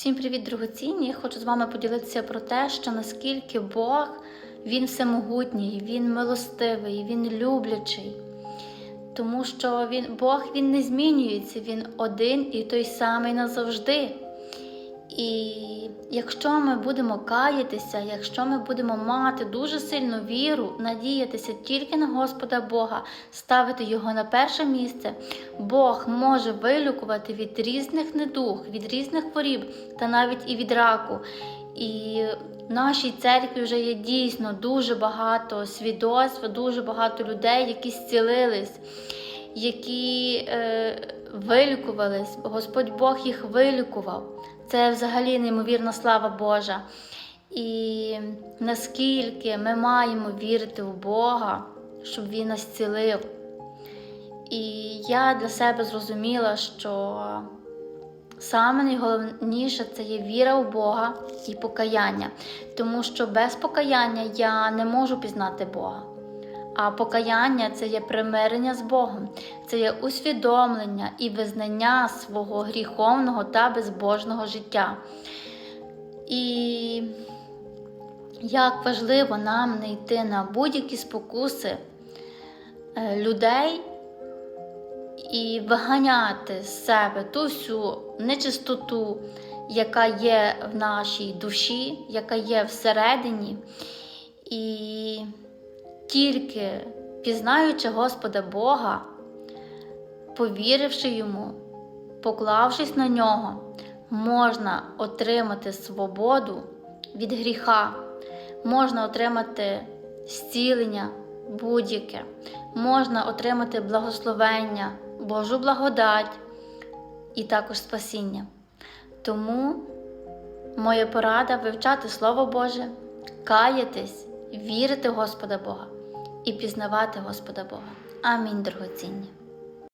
Всім привіт, дорогоцінні! Я хочу з вами поділитися про те, що наскільки Бог він всемогутній, він милостивий, він люблячий. Тому що він, Бог він не змінюється, він один і той самий назавжди. І якщо ми будемо каятися, якщо ми будемо мати дуже сильну віру, надіятися тільки на Господа Бога, ставити Його на перше місце, Бог може вилікувати від різних недуг, від різних хворіб та навіть і від раку. І в нашій церкві вже є дійсно дуже багато свідоцтв, дуже багато людей, які зцілились, які е, вилікувались, Господь Бог їх вилікував. Це взагалі неймовірна слава Божа. І наскільки ми маємо вірити в Бога, щоб Він нас цілив. І я для себе зрозуміла, що саме найголовніше це є віра в Бога і покаяння, тому що без покаяння я не можу пізнати Бога. А покаяння це є примирення з Богом, це є усвідомлення і визнання свого гріховного та безбожного життя. І як важливо нам не йти на будь-які спокуси е, людей і виганяти з себе ту всю нечистоту, яка є в нашій душі, яка є всередині. І тільки пізнаючи Господа Бога, повіривши йому, поклавшись на нього, можна отримати свободу від гріха, можна отримати зцілення будь-яке, можна отримати благословення, Божу благодать і також спасіння. Тому моя порада вивчати Слово Боже, каятись, вірити в Господа Бога і пізнавати Господа Бога. Амінь, дорогоцінні.